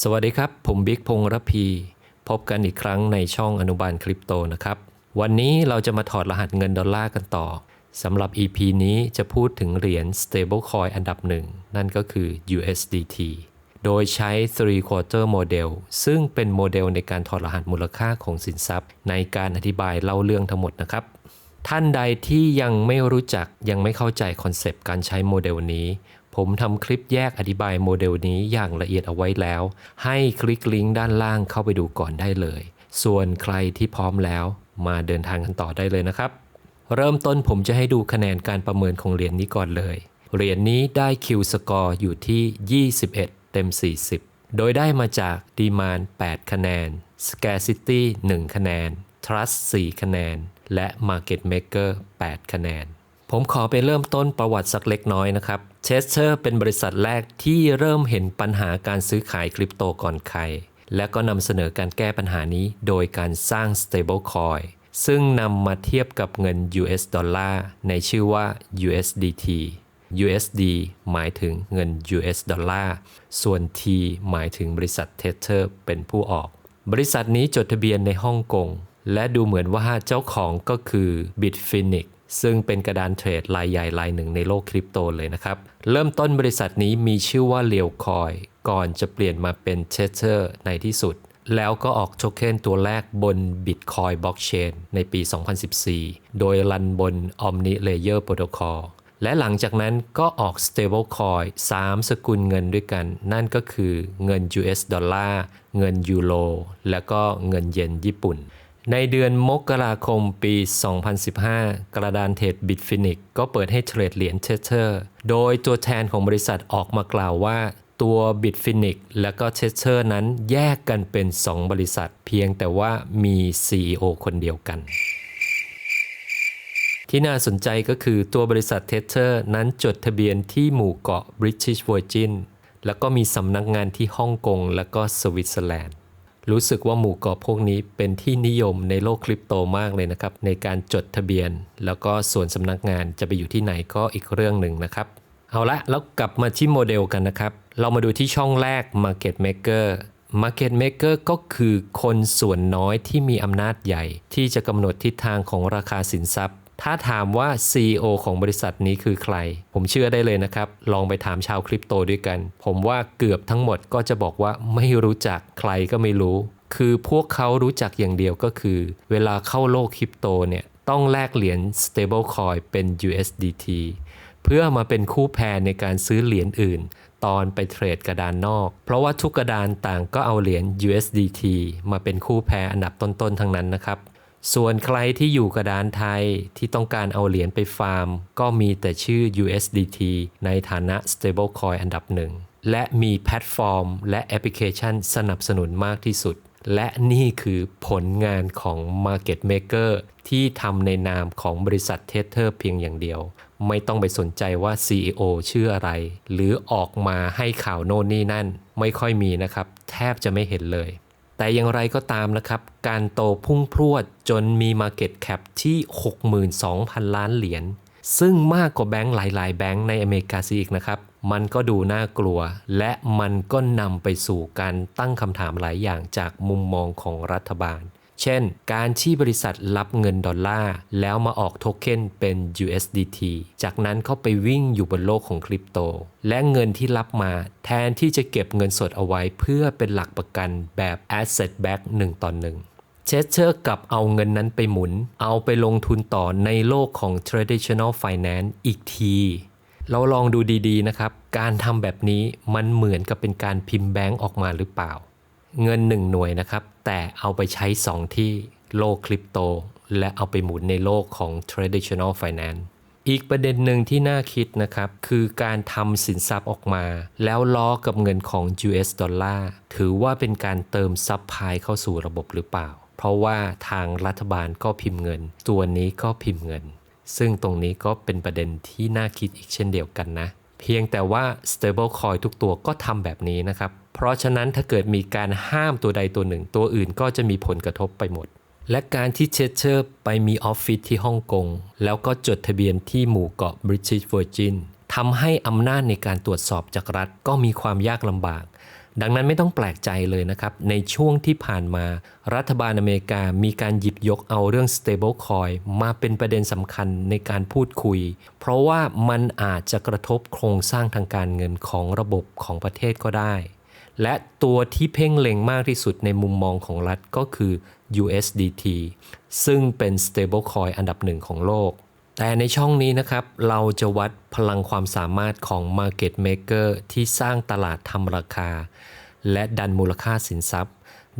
สวัสดีครับ ผมบิ๊กพงษ์ระพี พบกันอีกครั้งในช่องอนุบาลคริปโตนะครับ วันนี้เราจะมาถอดรหัสเงินดอลลาร์กันต่อสำหรับ EP นี้จะพูดถึงเหรียญ stablecoin อันดับหนึ่ง นั่นก็คือ USDT โดยใช้ three quarter model ซึ่งเป็นโมเดลในการถอดรหัสมูลค่าของสินทรัพย์ ในการอธิบายเล่าเรื่องทั้งหมดนะครับ ท่านใดที่ยังไม่รู้จักยังไม่เข้าใจคอนเซปต์การใช้โมเดลนี้ ผมทำคลิปแยกอธิบายโมเดลนี้อย่างละเอียดเอาไว้แล้ว ให้คลิกลิงก์ด้านล่างเข้าไปดูก่อนได้เลย ส่วนใครที่พร้อมแล้ว มาเดินทางกันต่อได้เลยนะครับ เริ่มต้นผมจะให้ดูคะแนนการประเมินของเหรียญนี้ก่อนเลย เหรียญนี้ได้ Q score อยู่ที่ 21 เต็ม 40 โดยได้มาจาก Demand 8คะแนน Scarcity 1 คะแนน Trust 4 คะแนน และ Market Maker 8 คะแนน ผมขอไปเริ่มต้นประวัติสักเล็กน้อยนะครับ เชสเชอร์เป็นบริษัทแรกที่เริ่มเห็นปัญหาการซื้อขายคริปโตก่อนใคร และก็นำเสนอการแก้ปัญหานี้โดยการสร้าง stablecoin ซึ่งนำมาเทียบกับเงิน US ดอลลาร์ในชื่อว่า USDT USD หมายถึงเงิน US ดอลลาร์ ส่วน T หมายถึงบริษัท Tether เป็นผู้ออก บริษัทนี้จดทะเบียนในฮ่องกง และดูเหมือนว่าเจ้าของก็คือ Bitfinex ซึ่งเป็นกระดานเทรดรายใหญ่รายหนึ่งในโลกคริปโตเลยนะครับ เริ่มต้นบริษัทนี้มีชื่อว่าเลียวคอยก่อนจะเปลี่ยนมาเป็นเทเ e อร์ในที่สุด แล้วก็ออกโทเค็นตัวแรกบน Bitcoin Blockchain ในปี 2014 โดยรันบน Omni Layer Protocol และหลังจากนั้นก็ออก stablecoin 3 สกุลเงินด้วยกัน นั่นก็คือเงิน US ดอลลาร์ เงินยูโร และก็เงินเยนญี่ปุ่น ในเดือนมกราคมปี 2015 กระดานเทรด Bitfinex ก็เปิดให้เทรดเหรียญเทเ e อร์ โดยตัวแทนของบริษัทออกมากล่าวว่า ตัว Bitfinex และก็เทเ e อร์นั้นแยกกันเป็น 2 บริษัท เพียงแต่ว่ามี CEO คนเดียวกัน ที่น่าสนใจก็คือตัวบริษัทเทเ e อร์นั้นจดทะเบียนที่หมู่เกาะ British Virgin แล้วก็มีสำนักงานที่ฮ่องกงและก็สวิตเซอร์แลนด์ รู้สึกว่าหมู่เกาะพวกนี้เป็นที่นิยมในโลกคริปโตมากเลยนะครับ ในการจดทะเบียน แล้วก็ส่วนสำนักงานจะไปอยู่ที่ไหนก็อีกเรื่องหนึ่งนะครับ เอาละแล้วกลับมาที่โมเดลกันนะครับ เรามาดูที่ช่องแรก Market Maker Market Maker ก็คือคนส่วนน้อยที่มีอำนาจใหญ่ ที่จะกำหนดทิศทางของราคาสินทรัพย์ ถ้าถามว่า CEO ของบริษัทนี้คือใคร ผมเชื่อได้เลยนะครับ ลองไปถามชาวคริปโตด้วยกัน ผมว่าเกือบทั้งหมดก็จะบอกว่าไม่รู้จักใครก็ไม่รู้ คือพวกเขารู้จักอย่างเดียวก็คือ เวลาเข้าโลกคริปโตเนี่ย ต้องแลกเหรียญ stablecoin เป็น USDT เพื่อมาเป็นคู่แพรในการซื้อเหรียญอื่น ตอนไปเทรดกระดานนอก เพราะว่าทุกกระดานต่างก็เอาเหรียญ USDT มาเป็นคู่แพรอันดับต้นๆทั้งนั้นนะครับ ส่วนใครที่อยู่กระดานไทยที่ต้องการเอาเหรียญไปฟาร์ม ก็มีแต่ชื่อ USDT ในฐานะ stablecoin อันดับหนึ่ง และมีแพลตฟอร์ม และแอปพลิเคชันสนับสนุนมากที่สุด และนี่คือผลงานของ Market Maker ที่ทำในนามของบริษัทเทเ e อร์เพียงอย่างเดียว ไม่ต้องไปสนใจว่า CEO ชื่ออะไร หรือออกมาให้ข่าวโน่นนี่นั่น ไม่ค่อยมีนะครับ แทบจะไม่เห็นเลย แต่อย่างไรก็ตามนะครับ การโตพุ่งพรวดจนมี Market Cap ที่ 62,000 ล้านเหรียญ ซึ่งมากกว่าแบงก์หลาย ๆ แบงก์ในอเมริกาซีอีกนะครับ มันก็ดูน่ากลัว และมันก็นำไปสู่การตั้งคำถามหลายอย่างจากมุมมองของรัฐบาล เช่น การที่บริษัทรับเงินดอลลาร์ แล้วมาออกโทเค็นเป็น USDT จากนั้นเข้าไปวิ่งอยู่บนโลกของคริปโต และเงินที่รับมาแทนที่จะเก็บเงินสดเอาไว้เพื่อเป็นหลักประกันแบบ asset back 1ต่อ1เชสเชอร์กลับเอาเงินนั้นไปหมุน เอาไปลงทุนต่อในโลกของ traditional finance อีกที เราลองดูดีๆนะครับ การทำแบบนี้มันเหมือนกับเป็นการพิมพ์แบงก์ออกมาหรือเปล่า เงิน 1 หน่วยนะครับ แต่เอาไปใช้2ที่โลกคริปโต และเอาไปหมุนในโลกของ traditional finance อีกประเด็นหนึ่งที่น่าคิดนะครับ คือการทำสินทรัพย์ออกมา แล้วล้อกับเงินของ US ดอลลาร์ถือว่าเป็นการเติมซับพลายเข้าสู่ระบบหรือเปล่า เพราะว่าทางรัฐบาลก็พิมพ์เงิน ตัวนี้ก็พิมพ์เงิน ซึ่งตรงนี้ก็เป็นประเด็นที่น่าคิดอีกเช่นเดียวกันนะ เพียงแต่ว่า stablecoin ทุกตัวก็ทำแบบนี้นะครับ เพราะฉะนั้นถ้าเกิดมีการห้ามตัวใดตัวหนึ่ง ตัวอื่นก็จะมีผลกระทบไปหมด และการที่เชสเชอร์ไปมีออฟฟิศที่ฮ่องกง แล้วก็จดทะเบียนที่หมู่เกาะ British Virgin ทำให้อำนาจในการตรวจสอบจากรัฐก็มีความยากลำบาก ดังนั้นไม่ต้องแปลกใจเลยนะครับ ในช่วงที่ผ่านมา รัฐบาลอเมริกามีการหยิบยกเอาเรื่อง stablecoin มาเป็นประเด็นสำคัญในการพูดคุย เพราะว่ามันอาจจะกระทบโครงสร้างทางการเงินของระบบของประเทศก็ได้ และตัวที่เพ่งเล็งมากที่สุดในมุมมองของรัฐก็คือ USDT ซึ่งเป็น stablecoin อันดับหนึ่งของโลก แต่ในช่องนี้นะครับ เราจะวัดพลังความสามารถของ Market Maker ที่สร้างตลาดทำราคา และดันมูลค่าสินทรัพย์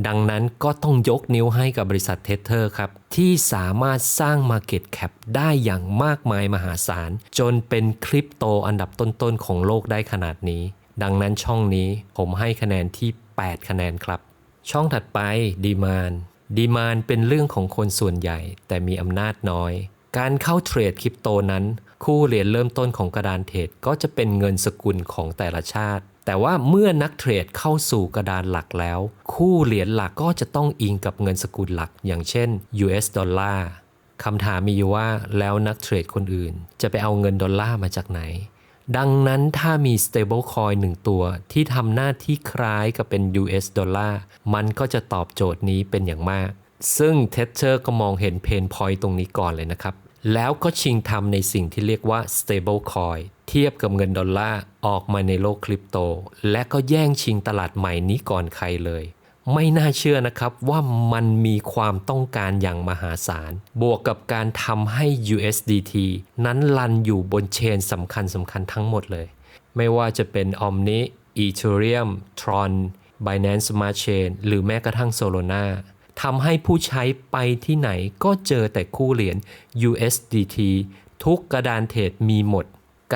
ดังนั้นก็ต้องยกนิ้วให้กับบริษัทเทเทอร์ครับ ที่สามารถสร้าง Market Cap ได้อย่างมากมายมหาศาล จนเป็นคริปโตอันดับต้นๆ ของโลกได้ขนาดนี้ ดังนั้นช่องนี้ผมให้คะแนนที่ 8 คะแนนครับ ช่องถัดไปดีมานดีมานเป็นเรื่องของคนส่วนใหญ่ แต่มีอำนาจน้อย การเข้าเทรดคริปโตนั้น คู่เหรียญเริ่มต้นของกระดานเทรดก็จะเป็นเงินสกุลของแต่ละชาติ แต่ว่าเมื่อนักเทรดเข้าสู่กระดานหลักแล้ว คู่เหรียญหลักก็จะต้องอิงกับเงินสกุลหลัก อย่างเช่น US ดอลลาร์คำถามมีอยู่ว่าแล้วนักเทรดคนอื่น จะไปเอาเงินดอลลาร์มาจากไหน ดังนั้นถ้ามี stablecoin หนึ่งตัวที่ทำหน้าที่คล้ายกับเป็น US ดอลลาร์มันก็จะตอบโจทย์นี้เป็นอย่างมากซึ่งเทสเชอร์ก็มองเห็นเพนพอยต์ตรงนี้ก่อนเลยนะครับ แล้วก็ชิงทำในสิ่งที่เรียกว่า stablecoin เทียบกับเงินดอลลาร์ออกมาในโลกคริปโต และก็แย่งชิงตลาดใหม่นี้ก่อนใครเลย ไม่น่าเชื่อนะครับว่ามันมีความต้องการอย่างมหาศาล บวกกับการทำให้ USDT นั้นลันอยู่บนเชนสำคัญสำคัญทั้งหมดเลย ไม่ว่าจะเป็น Omni Ethereum Tron Binance Smart Chain หรือแม้กระทั่ง Solana ทำให้ผู้ใช้ไปที่ไหนก็เจอแต่คู่เหรียญ USDT ทุกกระดานเทรดมีหมด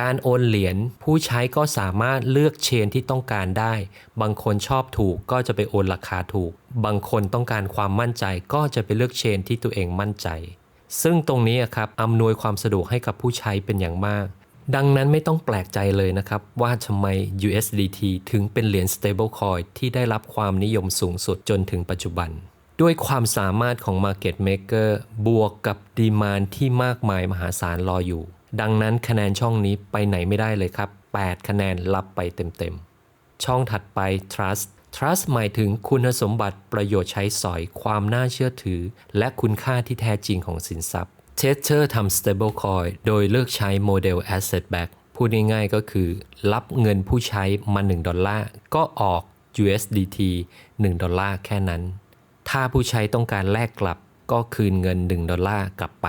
การโอนเหรียญผู้ใช้ก็สามารถเลือกเชนที่ต้องการได้ บางคนชอบถูกก็จะไปโอนราคาถูก บางคนต้องการความมั่นใจก็จะไปเลือกเชนที่ตัวเองมั่นใจ ซึ่งตรงนี้ครับอำนวยความสะดวกให้กับผู้ใช้เป็นอย่างมาก ดังนั้นไม่ต้องแปลกใจเลยนะครับ ว่าทำไม USDT ถึงเป็นเหรียญ stablecoin ที่ได้รับความนิยมสูงสุดจนถึงปัจจุบัน ด้วยความสามารถของ Market Maker บวกกับดีมานที่มากมายมหาศาลรออยู่ ดังนั้นคะแนนช่องนี้ไปไหนไม่ได้เลยครับ 8 คะแนนรับไปเต็มๆ ช่องถัดไป trust trust หมายถึงคุณสมบัติประโยชน์ใช้สอยความน่าเชื่อถือ และคุณค่าที่แท้จริงของสินทรัพย์ Tether ทำ stablecoin โดยเลือกใช้โมเดล asset back พูดง่ายๆก็คือ รับเงินผู้ใช้มา 1 ดอลลาร์ ก็ออก USDT 1 ดอลลาร์แค่นั้น ถ้าผู้ใช้ต้องการแลกกลับก็คืนเงิน 1 ดอลลาร์กลับไป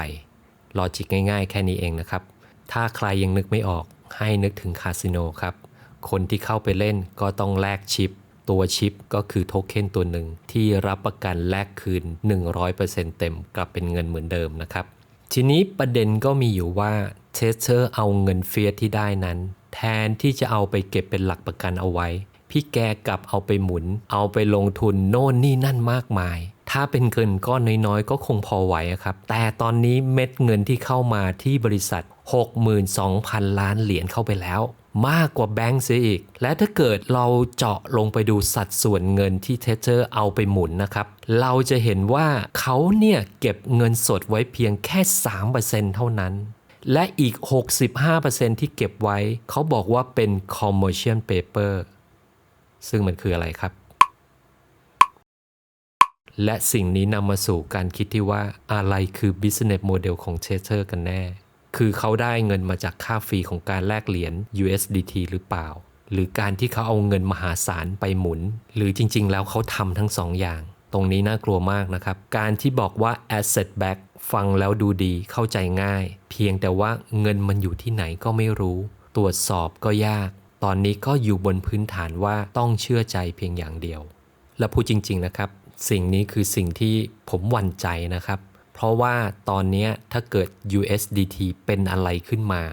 ลอจิกง่ายๆ แค่นี้เองนะครับ ถ้าใครยังนึกไม่ออกให้นึกถึงคาสิโนครับ คนที่เข้าไปเล่นก็ต้องแลกชิป ตัวชิปก็คือโทเค็นตัวหนึ่งที่รับประกันแลกคืน 100%เต็มกลับเป็นเงินเหมือนเดิมนะครับ ทีนี้ประเด็นก็มีอยู่ว่าเทสเ e อร์เอาเงินเฟียสที่ได้นั้น แทนที่จะเอาไปเก็บเป็นหลักประกันเอาไว้ พี่แกกลับเอาไปหมุน เอาไปลงทุนโน่นนี่นั่นมากมาย ถ้าเป็นเงินก้อนน้อยๆ ก็คงพอไหวครับ แต่ตอนนี้เม็ดเงินที่เข้ามาที่บริษัท 62,000 ล้านเหรียญเข้าไปแล้วมากกว่าแบงก์เสียอีก และถ้าเกิดเราเจาะลงไปดูสัดส่วนเงินที่เทเจอร์เอาไปหมุนนะครับ เราจะเห็นว่าเขาเนี่ยเก็บเงินสดไว้เพียงแค่ 3%เท่านั้น และอีก 65%ที่เก็บไว้ เขาบอกว่าเป็น commercial paper ซึ่งมันคืออะไรครับ และสิ่งนี้นำมาสู่การคิดที่ว่าอะไรคือ business model ของ Tether กันแน่ คือเขาได้เงินมาจากค่าฟรีของการแลกเหรียญ USDT หรือเปล่า หรือการที่เขาเอาเงินมหาศาลไปหมุน หรือจริง ๆ แล้วเขาทำทั้งสองอย่างตรงนี้น่ากลัวมากนะครับ การที่บอกว่า asset back ฟังแล้วดูดีเข้าใจง่าย เพียงแต่ว่าเงินมันอยู่ที่ไหนก็ไม่รู้ ตรวจสอบก็ยาก ตอนนี้ก็อยู่บนพื้นฐานว่าต้องเชื่อใจเพียงอย่างเดียว และพูดจริง ๆนะครับ สิ่งนี้คือสิ่งที่ผมหวั่นใจนะครับ เพราะว่าตอนนี้ถ้าเกิด USDT เป็นอะไรขึ้นมา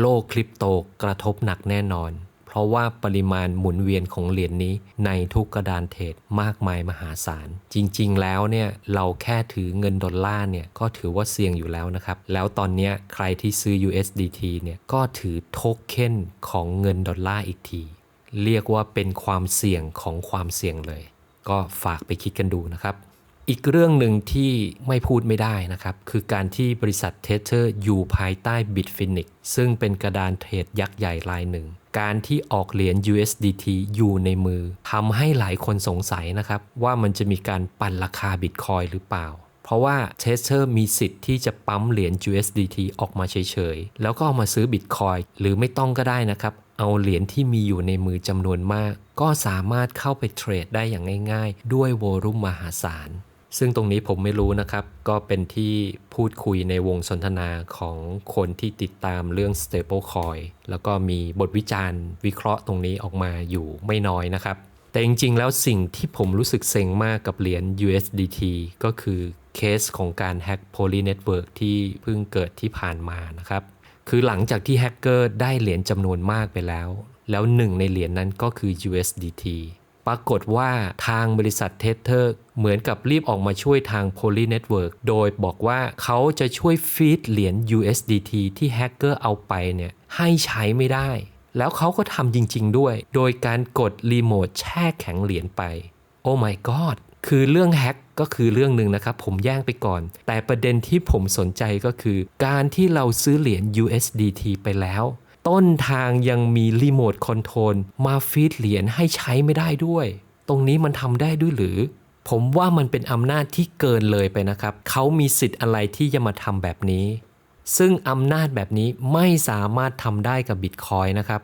โลกคริปโตกระทบหนักแน่นอน เพราะว่าปริมาณหมุนเวียนของเหรียญนนี้ในทุกกระดานเทรดมากมายมหาศาล จริงๆ แล้วเนี่ยเราแค่ถือเงินดอลลาร์เนี่ยก็ถือว่าเสี่ยงอยู่แล้วนะครับ แล้วตอนนี้ใครที่ซื้อ USDT เนี่ยก็ถือโทเค็นของเงินดอลลาร์อีกที เรียกว่าเป็นความเสี่ยงของความเสี่ยงเลย ก็ฝากไปคิดกันดูนะครับอีกเรื่องหนึ่งที่ไม่พูดไม่ได้นะครับ คือการที่บริษัทเทเ e อร์อยู่ภายใต้ Bitfinex ซึ่งเป็นกระดานเทรดยักษ์ใหญ่รายหนึ่ง การที่ออกเหรียญ USDT อยู่ในมือทำให้หลายคนสงสัยนะครับ ว่ามันจะมีการปั่นราคาบิตคอยหรือเปล่า เพราะว่าเทสเ e อร์มีสิทธิ์ที่จะปั๊มเหรียญ USDT ออกมาเฉยๆ แล้วก็เอามาซื้อบิตคอยหรือไม่ต้องก็ได้นะครับ เอาเหรียญที่มีอยู่ในมือจำนวนมาก ก็สามารถเข้าไปเทรดได้อย่างง่าย ๆ ด้วยโวลุ่มมหาศาล ซึ่งตรงนี้ผมไม่รู้นะครับ ก็เป็นที่พูดคุยในวงสนทนาของคนที่ติดตามเรื่อง stablecoin แล้วก็มีบทวิจารณ์ วิเคราะห์ตรงนี้ออกมาอยู่ไม่น้อยนะครับ แต่จริงๆ แล้วสิ่งที่ผมรู้สึกเซ็งมากกับเหรียญ USDT ก็คือเคสของการแฮ็ก Poly Network ที่เพิ่งเกิดที่ผ่านมานะครับ คือหลังจากที่แฮกเกอร์ได้เหรียญจำนวนมากไปแล้ว แล้วหนึ่งในเหรียญนนั้นก็คือ USDT ปรากฏว่าทางบริษัทเทสเ t อร์เหมือนกับรีบออกมาช่วยทาง Poly Network โดยบอกว่าเขาจะช่วยฟีดเหรียญ USDT ที่แฮกเกอร์เอาไปเนี่ยให้ใช้ไม่ได้ แล้วเขาก็ทำจริง ๆ ด้วย โดยการกดรีโมทแช่แข็งเหรียญไป โอ้ my god คือเรื่องแฮกก็คือเรื่องหนึ่งนะครับ ผมแย่งไปก่อน แต่ประเด็นที่ผมสนใจก็คือ การที่เราซื้อเหรียญ USDT ไปแล้ว ต้นทางยังมีรีโมทคอนโทรลมาฟีดเหรียญให้ใช้ไม่ได้ด้วย ตรงนี้มันทำได้ด้วยหรือ ผมว่ามันเป็นอำนาจที่เกินเลยไปนะครับ เขามีสิทธิ์อะไรที่จะมาทำแบบนี้ ซึ่งอำนาจแบบนี้ไม่สามารถทำได้กับบิตคอยนะครับ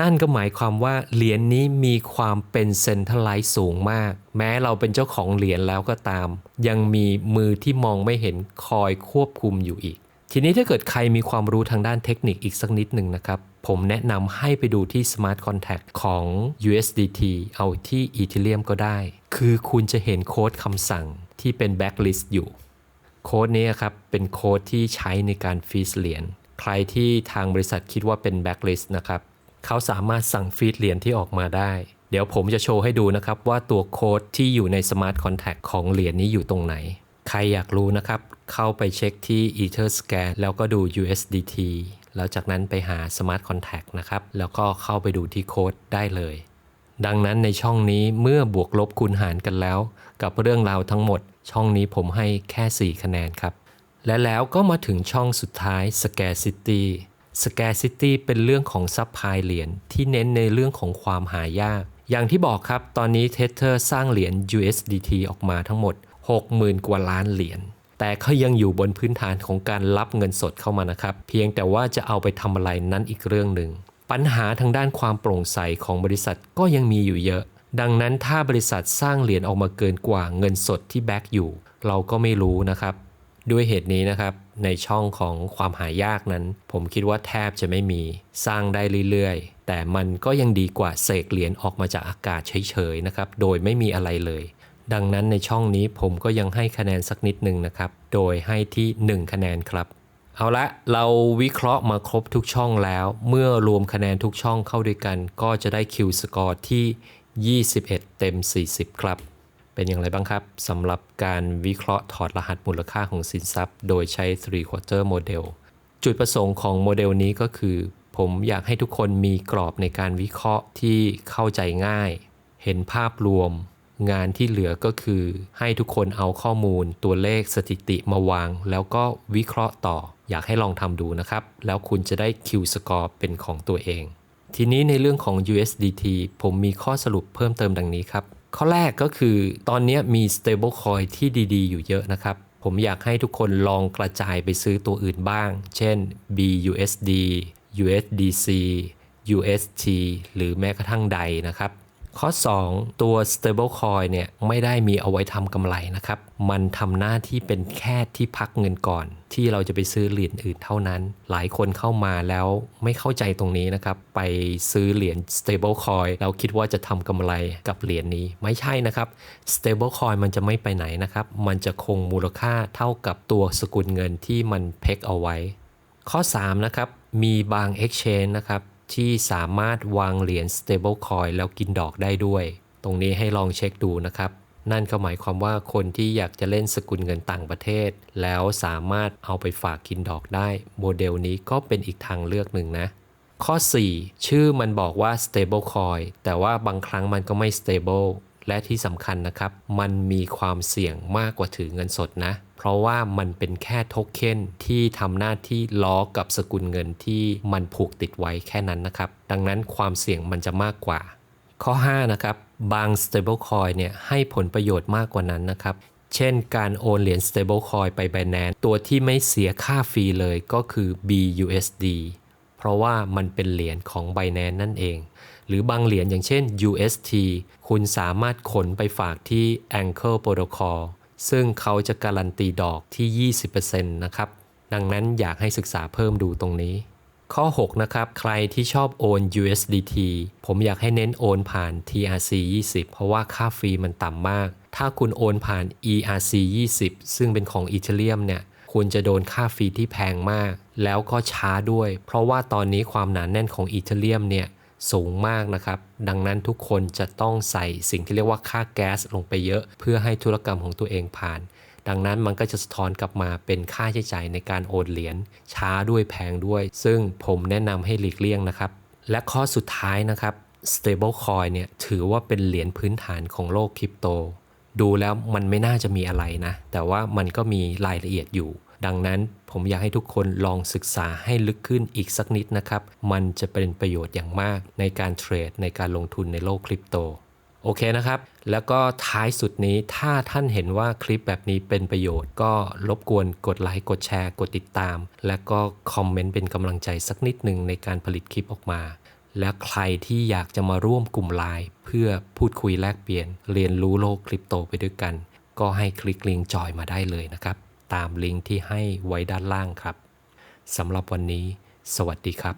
นั่นก็หมายความว่าเหรียญนนี้มีความเป็นเซ็นทรัลไลซ์สูงมาก แม้เราเป็นเจ้าของเหรียญแล้วก็ตาม ยังมีมือที่มองไม่เห็นคอยควบคุมอยู่อีก ทีนี้ถ้าเกิดใครมีความรู้ทางด้านเทคนิคอีกสักนิดหนึ่งนะครับ ผมแนะนำให้ไปดูที่ Smart Contact ของ USDT เอาที่ Ethereum ก็ได้ คือคุณจะเห็นโค้ดคำสั่งที่เป็น backlist อยู่ โค้ดนี้ครับ เป็นโค้ดที่ใช้ในการฟีดเหรียญใครที่ทางบริษัทคิดว่าเป็น backlist นะครับ เขาสามารถสั่งฟีดเหรียญที่ออกมาได้ เดี๋ยวผมจะโชว์ให้ดูนะครับว่าตัวโค้ดที่อยู่ใน Smart Contact ของเหรียญนี้อยู่ตรงไหน ใครอยากรู้นะครับ เข้าไปเช็คที่ Etherscan แล้วก็ดู USDT แล้วจากนั้นไปหา Smart Contract นะครับ แล้วก็เข้าไปดูที่โค้ดได้เลย ดังนั้นในช่องนี้เมื่อบวกลบคูณหารกันแล้ว กับเรื่องราวทั้งหมด ช่องนี้ผมให้แค่ 4 คะแนนครับ และแล้วก็มาถึงช่องสุดท้าย Scarcity Scarcity เป็นเรื่องของซับพลายเหรียญที่เน้นในเรื่องของความหายาก อย่างที่บอกครับ ตอนนี้ Tether สร้างเหรียญ USDT ออกมาทั้งหมด 60,000 กว่าล้านเหรียญแต่เขายังอยู่บนพื้นฐานของการรับเงินสดเข้ามานะครับ เพียงแต่ว่าจะเอาไปทำอะไรนั้นอีกเรื่องหนึ่ง ปัญหาทางด้านความโปร่งใสของบริษัทก็ยังมีอยู่เยอะ ดังนั้นถ้าบริษัทสร้างเหรียญออกมาเกินกว่าเงินสดที่แบ็กอยู่ เราก็ไม่รู้นะครับ ด้วยเหตุนี้นะครับ ในช่องของความหายากนั้น ผมคิดว่าแทบจะไม่มีสร้างได้เรื่อยๆ แต่มันก็ยังดีกว่าเสกเหรียญออกมาจากอากาศเฉยๆนะครับโดยไม่มีอะไรเลย ดังนั้นในช่องนี้ผมก็ยังให้คะแนนสักนิดหนึ่งนะครับ โดยให้ที่ 1 คะแนนครับ เอาละเราวิเคราะห์มาครบทุกช่องแล้ว เมื่อรวมคะแนนทุกช่องเข้าด้วยกัน ก็จะได้คิวสกอร์ที่ 21 เต็ม 40 ครับ เป็นอย่างไรบ้างครับสำหรับการวิเคราะห์ถอดรหัสมูลค่าของสินทรัพย์ โดยใช้3 quarter model จุดประสงค์ของโมเดลนี้ก็คือ ผมอยากให้ทุกคนมีกรอบในการวิเคราะห์ที่เข้าใจง่าย เห็นภาพรวม งานที่เหลือก็คือ ให้ทุกคนเอาข้อมูลตัวเลขสถิติมาวาง แล้วก็วิเคราะห์ต่อ อยากให้ลองทำดูนะครับ แล้วคุณจะได้คิวสกอร์เป็นของตัวเอง ทีนี้ในเรื่องของ USDT ผมมีข้อสรุปเพิ่มเติมดังนี้ครับ ข้อแรกก็คือตอนนี้มี stablecoin ที่ดีๆ อยู่เยอะนะครับ ผมอยากให้ทุกคนลองกระจายไปซื้อตัวอื่นบ้าง เช่น BUSD USDC UST หรือแม้กระทั่งใดนะครับ ข้อ 2 ตัว stablecoin เนี่ยไม่ได้มีเอาไว้ทำกำไรนะครับ มันทำหน้าที่เป็นแค่ที่พักเงินก่อน ที่เราจะไปซื้อเหรียญอื่นเท่านั้น หลายคนเข้ามาแล้วไม่เข้าใจตรงนี้นะครับ ไปซื้อเหรียญ stablecoin แล้วคิดว่าจะทำกำไรกับเหรียญนี้ไม่ใช่นะครับ stablecoin มันจะไม่ไปไหนนะครับ มันจะคงมูลค่าเท่ากับตัวสกุลเงินที่มันเพกเอาไว้ ข้อ 3 นะครับมีบาง exchange นะครับ ที่สามารถวางเหรียญ stablecoin แล้วกินดอกได้ด้วย ตรงนี้ให้ลองเช็คดูนะครับ นั่นก็หมายความว่าคนที่อยากจะเล่นสกุลเงินต่างประเทศ แล้วสามารถเอาไปฝากกินดอกได้ โมเดลนี้ก็เป็นอีกทางเลือกหนึ่งนะ ข้อ 4 ชื่อมันบอกว่า stable coin แต่ว่าบางครั้งมันก็ไม่ stable และที่สำคัญนะครับ มันมีความเสี่ยงมากกว่าถือเงินสดนะ เพราะว่ามันเป็นแค่โทเค็นที่ทำหน้าที่ล้อกับสกุลเงินที่มันผูกติดไว้แค่นั้นนะครับ ดังนั้นความเสี่ยงมันจะมากกว่า ข้อ 5 นะครับ บาง stablecoin เนี่ยให้ผลประโยชน์มากกว่านั้นนะครับ เช่นการโอนเหรียญ stablecoin ไป Binance ตัวที่ไม่เสียค่าฟรีเลยก็คือ BUSD เพราะว่ามันเป็นเหรียญของ Binance นั่นเอง หรือบางเหรียญอย่างเช่น UST คุณสามารถขนไปฝากที่ Anchor Protocol ซึ่งเขาจะการันตีดอกที่ 20%นะครับ ดังนั้นอยากให้ศึกษาเพิ่มดูตรงนี้ ข้อ 6 นะครับ ใครที่ชอบโอน USDT ผมอยากให้เน้นโอนผ่าน TRC 20 เพราะว่าค่าฟรีมันต่ำมาก ถ้าคุณโอนผ่าน ERC 20 ซึ่งเป็นของอีเทเรียมเนี่ยคุณจะโดนค่าฟรีที่แพงมาก แล้วก็ช้าด้วย เพราะว่าตอนนี้ความหนาแน่นของอีเทเรียมเนี่ย สูงมากนะครับ ดังนั้นทุกคนจะต้องใส่สิ่งที่เรียกว่าค่าแก๊สลงไปเยอะ เพื่อให้ธุรกรรมของตัวเองผ่าน ดังนั้นมันก็จะสะท้อนกลับมาเป็นค่าใช้จ่ายในการโอนเหรียญช้าด้วยแพงด้วย ซึ่งผมแนะนำให้หลีกเลี่ยงนะครับ และข้อสุดท้ายนะครับ stablecoin เนี่ยถือว่าเป็นเหรียญพื้นฐานของโลกคริปโต ดูแล้วมันไม่น่าจะมีอะไรนะ แต่ว่ามันก็มีรายละเอียดอยู่ ดังนั้นผมอยากให้ทุกคนลองศึกษาให้ลึกขึ้นอีกสักนิดนะครับ มันจะเป็นประโยชน์อย่างมากในการเทรดในการลงทุนในโลกคริปโต โอเคนะครับ แล้วก็ท้ายสุดนี้ถ้าท่านเห็นว่าคลิปแบบนี้เป็นประโยชน์ ก็รบกวนกดไลค์กดแชร์ กดติดตาม และก็คอมเมนต์เป็นกำลังใจสักนิดหนึ่งในการผลิตคลิปออกมาและใครที่อยากจะมาร่วมกลุ่มไลน์เพื่อพูดคุยแลกเปลี่ยน เรียนรู้โลกคริปโตไปด้วยกัน ก็ให้คลิกลิงก์จอยมาได้เลยนะครับ ตามลิงก์ที่ให้ไว้ด้านล่างครับสำหรับวันนี้ สวัสดีครับ